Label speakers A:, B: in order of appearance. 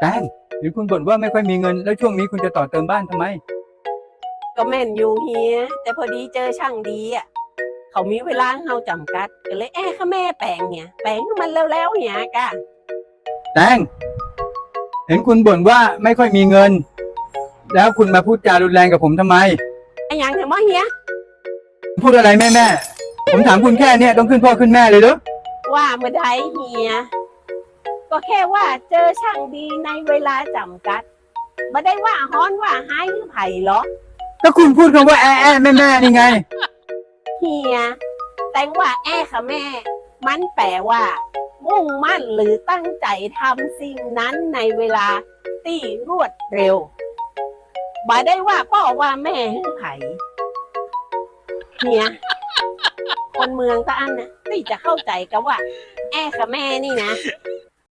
A: แตงหรือคุณบ่นว่าไม่ค่อยมีเงิน แล้วช่วงนี้คุณจะต่อเติมบ้านทำไม
B: ก็แม่นอยู่เฮียแต่พอดีเจอช่างดีอะเขามีเวลาให้เราจำกัดก็เลยแอ้ข้าแม่แปลงเนี่ยแปลงให้มันแล้วๆเนี่ยกะ
A: แตงเห็นคุณบ่นว่าไม่ค่อยมีเงิน แล้วคุณมาพูดจารุนแรงกับผมทำไม
B: ไอ้หยังถึงว่าเฮีย
A: พูดอะไรแม่แม่ผมถามคุณแค่เนี้ยต้องขึ้นพ่อขึ้นแม่เลยเหรอ
B: ว่าเมื่อใดเฮีย ก็แค่ว่าเจอช่างดีในเวลาจำกัดไม่ได้ว่าฮ้อนว่าหายหรือไผ่หรอก
A: ก็คุณพูดคำว่าแอะแอะแม่แม่นี่ไง
B: เฮีย แต่ว่าแอ้ค่ะแม่ มันแปลว่า มุ่งมั่นหรือตั้งใจทำสิ่งนั้นในเวลาที่รวดเร็วบ่ได้ว่าพ่อว่าแม่หรือไผ่เฮีย คนเมืองตะอันนะที่จะเข้าใจกันว่า แอ้ค่ะแม่นี่นะ